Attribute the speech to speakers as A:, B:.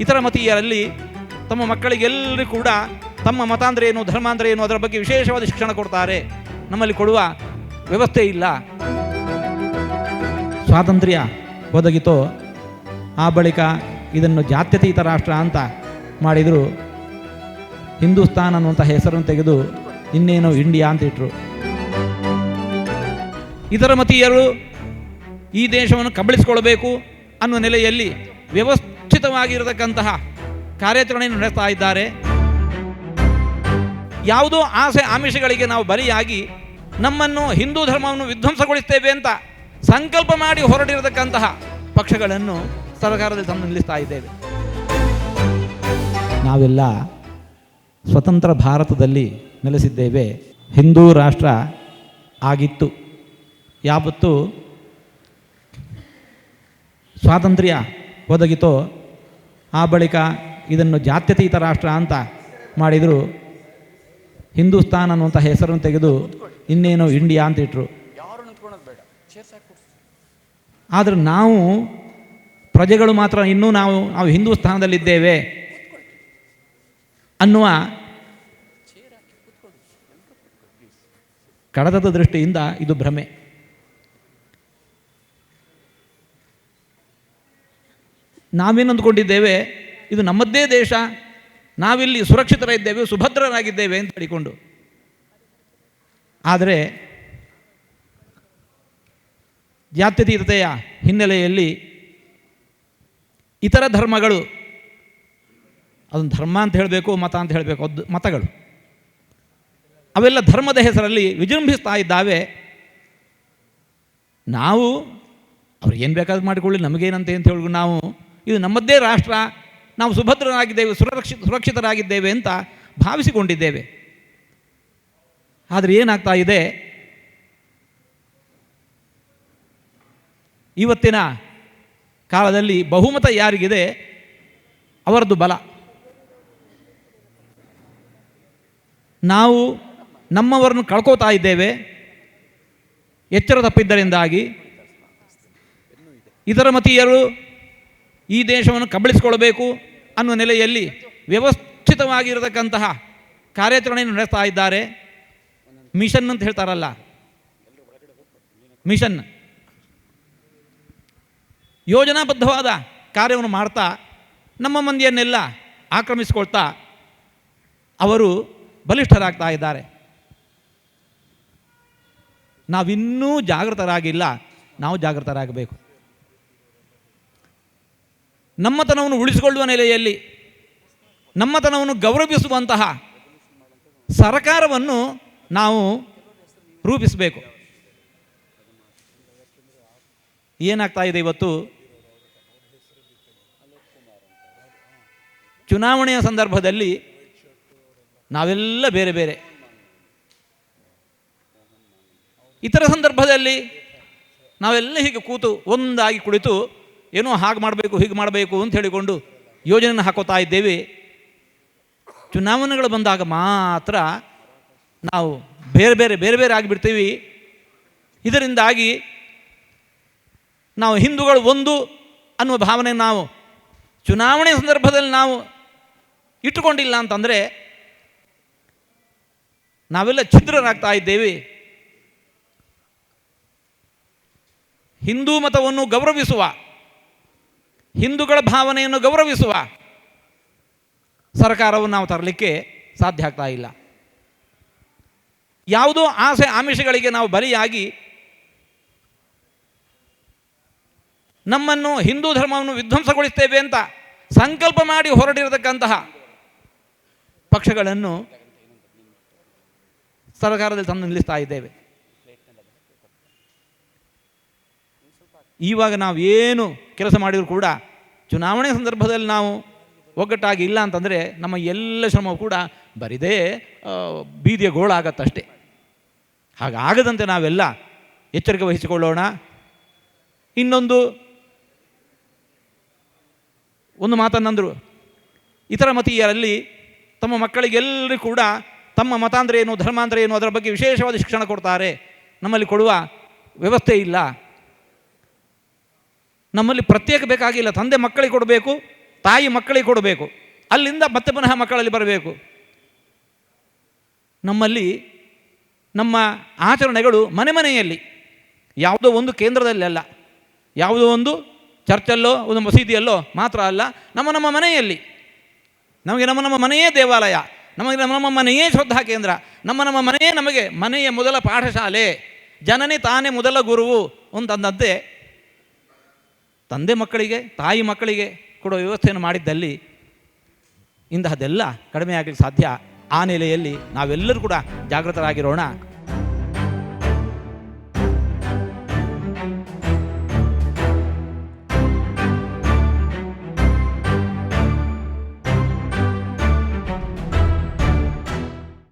A: ಇತರ ಮತೀಯರಲ್ಲಿ ತಮ್ಮ ಮಕ್ಕಳಿಗೆಲ್ಲರೂ ಕೂಡ ತಮ್ಮ ಮತಾಂತರ ಏನು ಧರ್ಮಾಂದ್ರ ಏನು ಅದರ ಬಗ್ಗೆ ವಿಶೇಷವಾದ ಶಿಕ್ಷಣ ಕೊಡ್ತಾರೆ. ನಮ್ಮಲ್ಲಿ ಕೊಡುವ ವ್ಯವಸ್ಥೆ ಇಲ್ಲ. ಸ್ವಾತಂತ್ರ್ಯ ಒದಗಿತೋ, ಆ ಬಳಿಕ ಇದನ್ನು ಜಾತ್ಯತೀತ ರಾಷ್ಟ್ರ ಅಂತ ಮಾಡಿದರು. ಹಿಂದೂಸ್ತಾನ್ ಅನ್ನುವಂಥ ಹೆಸರನ್ನು ತೆಗೆದು ಇನ್ನೇನೋ ಇಂಡಿಯಾ ಅಂತ ಇಟ್ಟರು ಇತರ ಮತೀಯರು ಈ ದೇಶವನ್ನು ಕಬಳಿಸಿಕೊಳ್ಳಬೇಕು ಅನ್ನೋ ನೆಲೆಯಲ್ಲಿ ವ್ಯವಸ್ಥಿತವಾಗಿರತಕ್ಕಂತಹ ಕಾರ್ಯಾಚರಣೆಯನ್ನು ನಡೆಸ್ತಾ ಇದ್ದಾರೆ. ಯಾವುದೋ ಆಸೆ ಆಮಿಷಗಳಿಗೆ ನಾವು ಬಲಿಯಾಗಿ ನಮ್ಮನ್ನು ಹಿಂದೂ ಧರ್ಮವನ್ನು ವಿಧ್ವಂಸಗೊಳಿಸ್ತೇವೆ ಅಂತ ಸಂಕಲ್ಪ ಮಾಡಿ ಹೊರಟಿರತಕ್ಕಂತಹ ಪಕ್ಷಗಳನ್ನು ಸರ್ಕಾರದಲ್ಲಿ ತಂದು ನಿಲ್ಲಿಸ್ತಾ ಇದ್ದೇವೆ. ನಾವೆಲ್ಲ ಸ್ವತಂತ್ರ ಭಾರತದಲ್ಲಿ ನೆಲೆಸಿದ್ದೇವೆ. ಹಿಂದೂ ರಾಷ್ಟ್ರ ಆಗಿತ್ತು. ಯಾವತ್ತು ಸ್ವಾತಂತ್ರ್ಯ ಒದಗಿತೋ ಆ ಬಳಿಕ ಇದನ್ನು ಜಾತ್ಯತೀತ ರಾಷ್ಟ್ರ ಅಂತ ಮಾಡಿದರು. ಹಿಂದೂಸ್ತಾನ್ ಅನ್ನುವಂಥ ಹೆಸರನ್ನು ತೆಗೆದು ಇನ್ನೇನೋ ಇಂಡಿಯಾ ಅಂತ ಇಟ್ಟರು ಆದರೆ ನಾವು ಪ್ರಜೆಗಳು ಮಾತ್ರ ಇನ್ನೂ ನಾವು ನಾವು ಹಿಂದೂಸ್ಥಾನದಲ್ಲಿದ್ದೇವೆ ಅನ್ನುವ ಕಡತದ ದೃಷ್ಟಿಯಿಂದ ಇದು ಭ್ರಮೆ. ನಾವೇನು ಅಂದ್ಕೊಂಡಿದ್ದೇವೆ ಇದು ನಮ್ಮದೇ ದೇಶ, ನಾವಿಲ್ಲಿ ಸುರಕ್ಷಿತರಾಗಿದ್ದೇವೆ, ಸುಭದ್ರರಾಗಿದ್ದೇವೆ ಅಂತ ಹೇಳಿಕೊಂಡು. ಆದರೆ, ಜಾತ್ಯತೀತತೆಯ ಹಿನ್ನೆಲೆಯಲ್ಲಿ ಇತರ ಧರ್ಮಗಳು, ಅದೊಂದು ಧರ್ಮ ಅಂತ ಹೇಳಬೇಕು, ಮತ ಅಂತ ಹೇಳಬೇಕು, ಅದು ಮತಗಳು. ಅವೆಲ್ಲ ಧರ್ಮದ ಹೆಸರಲ್ಲಿ ವಿಜೃಂಭಿಸ್ತಾ ಇದ್ದಾವೆ. ನಾವು ಅವ್ರು ಏನು ಬೇಕಾದ್ರೂ ಮಾಡಿಕೊಳ್ಳಿ, ನಮಗೇನಂತೆ ಅಂತ ಹೇಳಿ ನಾವು ಇದು ನಮ್ಮದೇ ರಾಷ್ಟ್ರ, ನಾವು ಸುಭದ್ರರಾಗಿದ್ದೇವೆ ಸುರಕ್ಷಿತ ಸುರಕ್ಷಿತರಾಗಿದ್ದೇವೆ ಅಂತ ಭಾವಿಸಿಕೊಂಡಿದ್ದೇವೆ. ಆದರೆ ಏನಾಗ್ತಾ ಇದೆ? ಇವತ್ತಿನ ಕಾಲದಲ್ಲಿ ಬಹುಮತ ಯಾರಿಗಿದೆ? ಅವರದ್ದು ಬಲ. ನಾವು ನಮ್ಮವರನ್ನು ಕಳ್ಕೋತಾ ಇದ್ದೇವೆ. ಎಚ್ಚರ ತಪ್ಪಿದ್ದರಿಂದಾಗಿ. ಇತರ ಮತೀಯರು ಈ ದೇಶವನ್ನು ಕಬಳಿಸಿಕೊಳ್ಳಬೇಕು ಅನ್ನುವ ನೆಲೆಯಲ್ಲಿ ವ್ಯವಸ್ಥಿತವಾಗಿರತಕ್ಕಂತಹ ಕಾರ್ಯಾಚರಣೆಯನ್ನು ನಡೆಸ್ತಾ ಇದ್ದಾರೆ. ಮಿಷನ್ ಅಂತ ಹೇಳ್ತಾರಲ್ಲ. ಮಿಷನ್. ಯೋಜನಾಬದ್ಧವಾದ ಕಾರ್ಯವನ್ನು ಮಾಡ್ತಾ ನಮ್ಮ ಮಂದಿಯನ್ನೆಲ್ಲ ಆಕ್ರಮಿಸಿಕೊಳ್ತಾ ಅವರು ಬಲಿಷ್ಠರಾಗ್ತಾ ಇದ್ದಾರೆ. ನಾವಿನ್ನೂ ಜಾಗೃತರಾಗಿಲ್ಲ. ನಾವು ಜಾಗೃತರಾಗಬೇಕು. ನಮ್ಮತನವನ್ನು ಉಳಿಸಿಕೊಳ್ಳುವ ನೆಲೆಯಲ್ಲಿ, ನಮ್ಮತನವನ್ನು ಗೌರವಿಸುವಂತಹ ಸರ್ಕಾರವನ್ನು ನಾವು ರೂಪಿಸಬೇಕು. ಏನಾಗ್ತಾ ಇದೆ ಇವತ್ತು? ಚುನಾವಣೆಯ ಸಂದರ್ಭದಲ್ಲಿ ನಾವೆಲ್ಲ ಬೇರೆ ಬೇರೆ. ಇತರ ಸಂದರ್ಭದಲ್ಲಿ ನಾವೆಲ್ಲ ಹೀಗೆ ಕೂತು ಒಂದಾಗಿ ಕುಳಿತು ಏನೋ ಹಾಗೆ ಮಾಡಬೇಕು, ಹೀಗೆ ಮಾಡಬೇಕು ಅಂತ ಹೇಳಿಕೊಂಡು ಯೋಜನೆಯನ್ನು ಹಾಕೋತಾ ಇದ್ದೇವೆ. ಚುನಾವಣೆಗಳು ಬಂದಾಗ ಮಾತ್ರ ನಾವು ಬೇರೆ ಬೇರೆ ಬೇರೆ ಬೇರೆ ಆಗಿಬಿಡ್ತೀವಿ. ಇದರಿಂದಾಗಿ ನಾವು ಹಿಂದೂಗಳು ಒಂದು ಅನ್ನುವ ಭಾವನೆ ನಾವು ಚುನಾವಣೆ ಸಂದರ್ಭದಲ್ಲಿ ನಾವು ಇಟ್ಟುಕೊಂಡಿಲ್ಲ ಅಂತಂದರೆ ನಾವೆಲ್ಲ ಛಿದ್ರರಾಗ್ತಾ ಇದ್ದೇವೆ. ಹಿಂದೂ ಮತವನ್ನು ಗೌರವಿಸುವ ಹಿಂದೂಗಳ ಭಾವನೆಯನ್ನು ಗೌರವಿಸುವ ಸರ್ಕಾರವನ್ನು ನಾವು ತರಲಿಕ್ಕೆ ಸಾಧ್ಯ ಆಗ್ತಾ ಇಲ್ಲ. ಯಾವುದೋ ಆಸೆ ಆಮಿಷಗಳಿಗೆ ನಾವು ಬಲಿಯಾಗಿ ನಮ್ಮನ್ನು ಹಿಂದೂ ಧರ್ಮವನ್ನು ವಿಧ್ವಂಸಗೊಳಿಸ್ತೇವೆ ಅಂತ ಸಂಕಲ್ಪ ಮಾಡಿ ಹೊರಟಿರತಕ್ಕಂತಹ ಪಕ್ಷಗಳನ್ನು ಸರ್ಕಾರದಲ್ಲಿ ತಂದು ನಿಲ್ಲಿಸ್ತಾ ಇದ್ದೇವೆ. ಇವಾಗ ನಾವು ಏನು ಕೆಲಸ ಮಾಡಿದರೂ ಕೂಡ ಚುನಾವಣೆ ಸಂದರ್ಭದಲ್ಲಿ ನಾವು ಒಗ್ಗಟ್ಟಾಗಿ ಇಲ್ಲ ಅಂತಂದರೆ ನಮ್ಮ ಎಲ್ಲ ಶ್ರಮವು ಕೂಡ ಬರಿದೇ ಬೀದಿಯ ಗೋಳಾಗತ್ತಷ್ಟೇ ಹಾಗಾಗದಂತೆ ನಾವೆಲ್ಲ ಎಚ್ಚರಿಕೆ ವಹಿಸಿಕೊಳ್ಳೋಣ. ಇನ್ನೊಂದು, ಒಂದು ಮಾತನ್ನಂದರು. ಇತರ ಮತೀಯರಲ್ಲಿ ತಮ್ಮ ಮಕ್ಕಳಿಗೆಲ್ಲರೂ ಕೂಡ ತಮ್ಮ ಮತಾಂತರ ಏನು ಧರ್ಮಾಂತರ ಏನು, ಅದರ ಬಗ್ಗೆ ವಿಶೇಷವಾದ ಶಿಕ್ಷಣ ಕೊಡ್ತಾರೆ. ನಮ್ಮಲ್ಲಿ ಕೊಡುವ ವ್ಯವಸ್ಥೆ ಇಲ್ಲ. ನಮ್ಮಲ್ಲಿ ಪ್ರತ್ಯೇಕ ಬೇಕಾಗಿಲ್ಲ. ತಂದೆ ಮಕ್ಕಳಿಗೆ ಕೊಡಬೇಕು, ತಾಯಿ ಮಕ್ಕಳಿಗೆ ಕೊಡಬೇಕು. ಅಲ್ಲಿಂದ ಮತ್ತೆ ಪುನಃ ಮಕ್ಕಳಲ್ಲಿ ಬರಬೇಕು. ನಮ್ಮಲ್ಲಿ ನಮ್ಮ ಆಚರಣೆಗಳು ಮನೆ ಮನೆಯಲ್ಲಿ. ಯಾವುದೋ ಒಂದು ಕೇಂದ್ರದಲ್ಲಿ ಅಲ್ಲ. ಯಾವುದೋ ಒಂದು ಚರ್ಚಲ್ಲೋ, ಒಂದು ಮಸೀದಿಯಲ್ಲೋ ಮಾತ್ರ ಅಲ್ಲ, ನಮ್ಮ ನಮ್ಮ ಮನೆಯಲ್ಲಿ. ನಮಗೆ ನಮ್ಮ ನಮ್ಮ ಮನೆಯೇ ದೇವಾಲಯ. ನಮಗೆ ನಮ್ಮ ನಮ್ಮ ಮನೆಯೇ ಶ್ರದ್ಧಾ ಕೇಂದ್ರ. ನಮ್ಮ ನಮ್ಮ ಮನೆಯೇ ನಮಗೆ ಮನೆಯ ಮೊದಲ ಪಾಠಶಾಲೆ. ಜನನೇ ತಾನೇ ಮೊದಲ ಗುರುವು ಅಂತಂದಂತೆ ತಂದೆ ಮಕ್ಕಳಿಗೆ, ತಾಯಿ ಮಕ್ಕಳಿಗೆ ಕೊಡೋ ವ್ಯವಸ್ಥೆಯನ್ನು ಮಾಡಿದ್ದಲ್ಲಿ ಇಂತಹದ್ದೆಲ್ಲ ಕಡಿಮೆ ಆಗಲಿಕ್ಕೆ ಸಾಧ್ಯ. ಆ ನೆಲೆಯಲ್ಲಿ ನಾವೆಲ್ಲರೂ ಕೂಡ ಜಾಗೃತರಾಗಿರೋಣ.